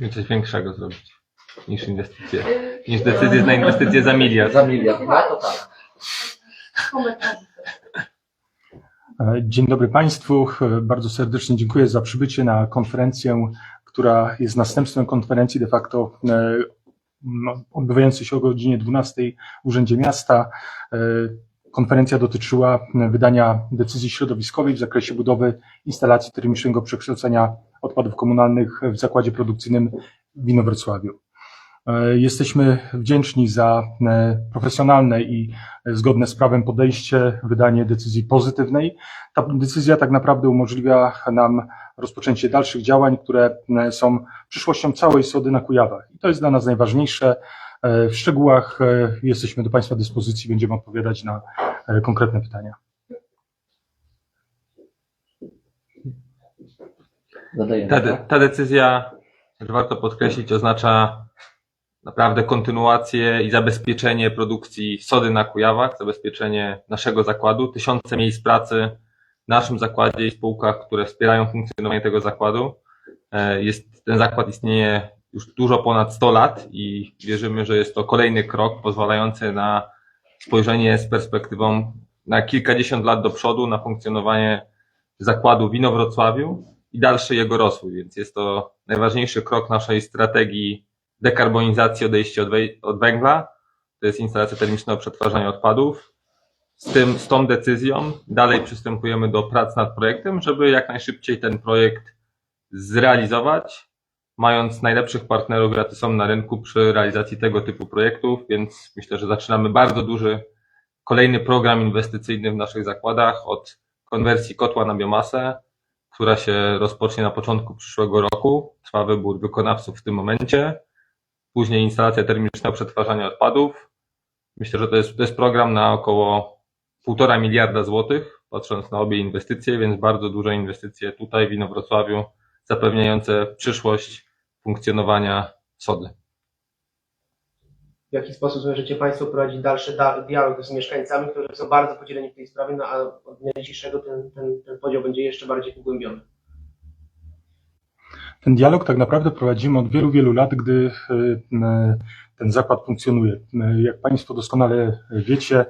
Musimy coś większego zrobić niż inwestycje. Niż decyzje na inwestycje za miliard. Za miliard, no to tak. E, Dzień dobry Państwu. E, Bardzo serdecznie dziękuję za przybycie na konferencję, która jest następstwem konferencji de facto e, no, odbywającej się o godzinie 12 w Urzędzie Miasta. Konferencja dotyczyła wydania decyzji środowiskowej w zakresie budowy instalacji termicznego przekształcenia odpadów komunalnych w zakładzie produkcyjnym w Inowrocławiu. E, Jesteśmy wdzięczni za e, profesjonalne i zgodne z prawem podejście, wydanie decyzji pozytywnej. Ta decyzja tak naprawdę umożliwia nam rozpoczęcie dalszych działań, które e, są przyszłością całej Sody na Kujawach. I to jest dla nas najważniejsze. W szczegółach jesteśmy do Państwa dyspozycji, będziemy odpowiadać na konkretne pytania. Zadajemy. Ta, tak? ta decyzja, też warto podkreślić, oznacza naprawdę kontynuację i zabezpieczenie produkcji sody na Kujawach, zabezpieczenie naszego zakładu, tysiące miejsc pracy w naszym zakładzie i spółkach, które wspierają funkcjonowanie tego zakładu. E, Jest, ten zakład istnieje już dużo ponad 100 lat i wierzymy, że jest to kolejny krok pozwalający na spojrzenie z perspektywą na kilkadziesiąt lat do przodu na funkcjonowanie zakładu w Inowrocławiu i dalszy jego rozwój, więc jest to najważniejszy krok naszej strategii dekarbonizacji, odejścia od, węgla. To jest instalacja termicznego przetwarzania odpadów. Z, tym, z tą decyzją dalej przystępujemy do prac nad projektem, żeby jak najszybciej ten projekt zrealizować, mając najlepszych partnerów, jacy są na rynku przy realizacji tego typu projektów, więc myślę, że zaczynamy bardzo duży kolejny program inwestycyjny w naszych zakładach od konwersji kotła na biomasę, która się rozpocznie na początku przyszłego roku. Trwa wybór wykonawców w tym momencie. Później instalacja termicznego przetwarzania odpadów. Myślę, że to jest, to jest program na około półtora miliarda złotych, patrząc na obie inwestycje, więc bardzo duże inwestycje tutaj w Inowrocławiu, zapewniające przyszłość funkcjonowania sody. W jaki sposób zamierzacie Państwo prowadzić dalszy da- dialog z mieszkańcami, którzy są bardzo podzieleni w tej sprawie, no a od dnia dzisiejszego ten, ten, ten podział będzie jeszcze bardziej pogłębiony. Ten dialog tak naprawdę prowadzimy od wielu, wielu lat, gdy e, ten zakład funkcjonuje. M, Jak Państwo doskonale wiecie, e,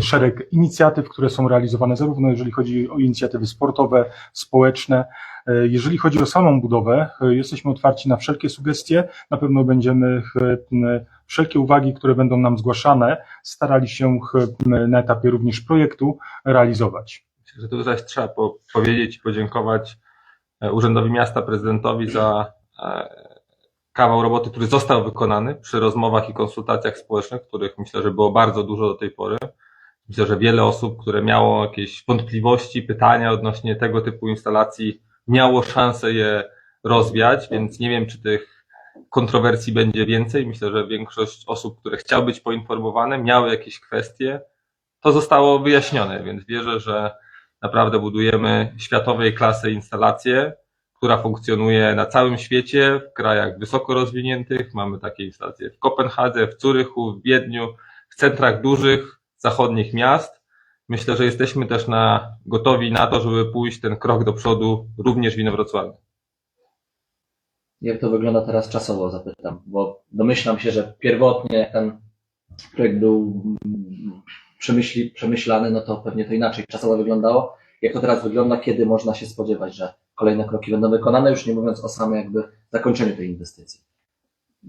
szereg inicjatyw, które są realizowane, zarówno jeżeli chodzi o inicjatywy sportowe, społeczne. E, Jeżeli chodzi o samą budowę, e, jesteśmy otwarci na wszelkie sugestie. Na pewno będziemy e, wszelkie uwagi, które będą nam zgłaszane, starali się e, na etapie również projektu realizować. Myślę, że tu zaś trzeba po, powiedzieć i podziękować e, Urzędowi Miasta, prezydentowi za e, kawał roboty, który został wykonany przy rozmowach i konsultacjach społecznych, których myślę, że było bardzo dużo do tej pory. Myślę, że wiele osób, które miało jakieś wątpliwości, pytania odnośnie tego typu instalacji, miało szansę je rozwiać, więc nie wiem, czy tych kontrowersji będzie więcej. Myślę, że większość osób, które chciały być poinformowane, miały jakieś kwestie. To zostało wyjaśnione, więc wierzę, że naprawdę budujemy światowej klasy instalację, która funkcjonuje na całym świecie, w krajach wysoko rozwiniętych. Mamy takie instalacje w Kopenhadze, w Curychu, w Wiedniu, w centrach dużych, zachodnich miast. Myślę, że jesteśmy też na, gotowi na to, żeby pójść ten krok do przodu również w Inowrocławiu. Jak to wygląda teraz czasowo, zapytam, bo domyślam się, że pierwotnie jak ten projekt był przemyśli, przemyślany, no to pewnie to inaczej czasowo wyglądało. Jak to teraz wygląda, kiedy można się spodziewać, że kolejne kroki będą wykonane, już nie mówiąc o samym jakby zakończeniu tej inwestycji.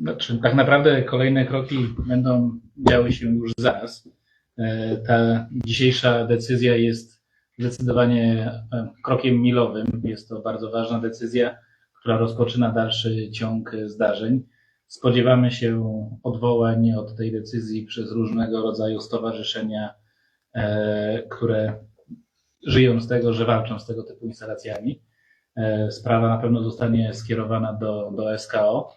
Znaczy, tak naprawdę kolejne kroki będą działy się już zaraz. E, Ta dzisiejsza decyzja jest zdecydowanie e, krokiem milowym. Jest to bardzo ważna decyzja, która rozpoczyna dalszy ciąg zdarzeń. Spodziewamy się odwołań od tej decyzji przez różnego rodzaju stowarzyszenia, e, które żyją z tego, że walczą z tego typu instalacjami. Sprawa na pewno zostanie skierowana do, do SKO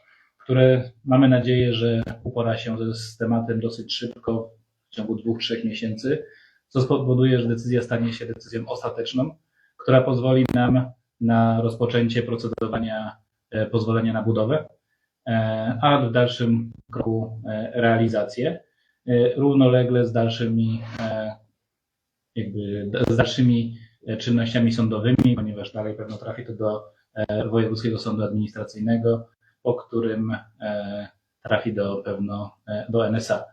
które mamy nadzieję, że upora się z tematem dosyć szybko, w ciągu dwóch, trzech miesięcy, co spowoduje, że decyzja stanie się decyzją ostateczną, która pozwoli nam na rozpoczęcie procedowania e, pozwolenia na budowę, e, a w dalszym kroku e, realizację, równolegle z dalszymi, jakby, z dalszymi czynnościami sądowymi, ponieważ dalej pewno trafi to do Wojewódzkiego Sądu Administracyjnego, po którym trafi do pewno do NSA.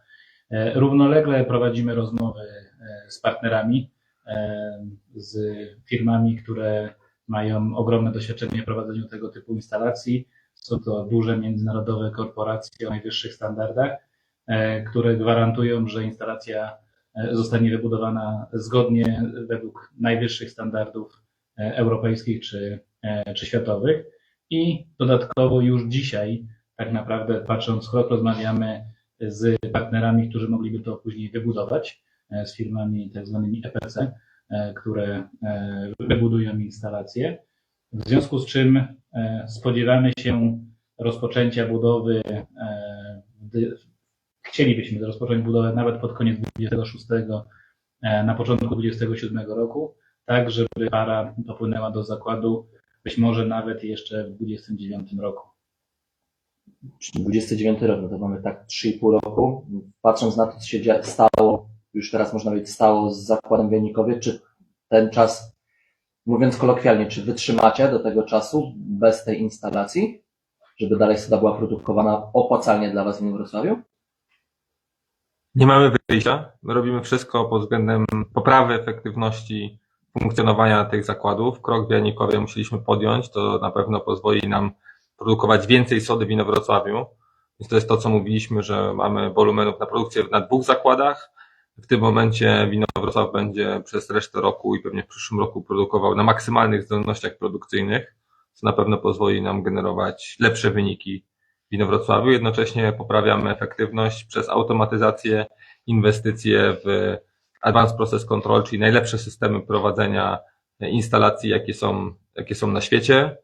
E, Równolegle prowadzimy rozmowy e, z partnerami, e, z firmami, które mają ogromne doświadczenie w prowadzeniu tego typu instalacji. Są to duże międzynarodowe korporacje o najwyższych standardach, które gwarantują, że instalacja zostanie wybudowana zgodnie według najwyższych standardów europejskich czy, czy światowych. I dodatkowo już dzisiaj, tak naprawdę patrząc, krok rozmawiamy z partnerami, którzy mogliby to później wybudować, e, z firmami tak zwanymi EPC, e, które e, wybudują instalacje. W związku z czym spodziewamy się rozpoczęcia budowy, chcielibyśmy rozpocząć budowę nawet pod koniec 26, e, na początku 27 roku, tak żeby para dopłynęła do zakładu być może nawet jeszcze w 29 roku. Czyli 29 rok, no to mamy tak 3,5 roku. Patrząc na to, co się stało, już teraz można powiedzieć, stało z zakładem Wienikowie, czy ten czas, mówiąc kolokwialnie, czy wytrzymacie do tego czasu bez tej instalacji, żeby dalej soda była produkowana opłacalnie dla Was w Wrocławiu? Nie mamy wyjścia. My robimy wszystko pod względem poprawy efektywności funkcjonowania tych zakładów. Krok w musieliśmy podjąć. To na pewno pozwoli nam produkować więcej sody w Inowrocławiu. Więc to jest to, co mówiliśmy, że mamy wolumenów na produkcję na dwóch zakładach. W tym momencie Winowrocław będzie przez resztę roku i pewnie w przyszłym roku produkował na maksymalnych zdolnościach produkcyjnych, co na pewno pozwoli nam generować lepsze wyniki w Inowrocławiu. Jednocześnie poprawiamy efektywność przez automatyzację, inwestycje w Advanced Process Control, czyli najlepsze systemy prowadzenia instalacji, jakie są, jakie są na świecie.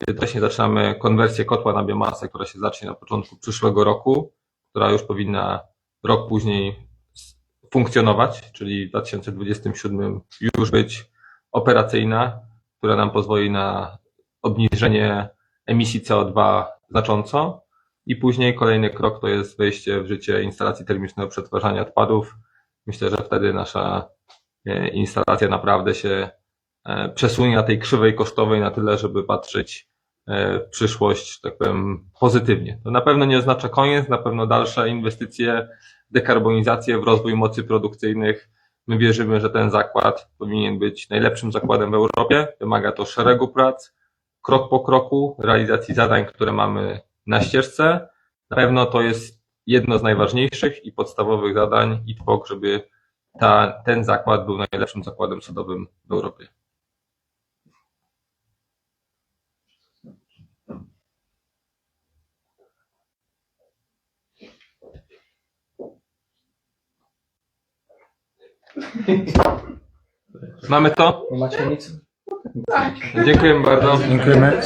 Jednocześnie zaczynamy konwersję kotła na biomasę, która się zacznie na początku przyszłego roku, która już powinna rok później funkcjonować, czyli w 2027 już być operacyjna, która nam pozwoli na obniżenie emisji CO2 znacząco. I później kolejny krok to jest wejście w życie instalacji termicznego przetwarzania odpadów. Myślę, że wtedy nasza e, instalacja naprawdę się przesunie na tej krzywej kosztowej na tyle, żeby patrzeć e, w przyszłość, tak powiem, pozytywnie. To na pewno nie oznacza koniec, na pewno dalsze inwestycje, dekarbonizację, w rozwój mocy produkcyjnych. My wierzymy, że ten zakład powinien być najlepszym zakładem w Europie. Wymaga to szeregu prac, krok po kroku, realizacji zadań, które mamy na ścieżce. Na pewno to jest jedno z najważniejszych i podstawowych zadań i TPOK, żeby ta, ten zakład był najlepszym zakładem sodowym w Europie. Mamy to? Nie macie nic? Dziękujemy bardzo. Dziękujemy.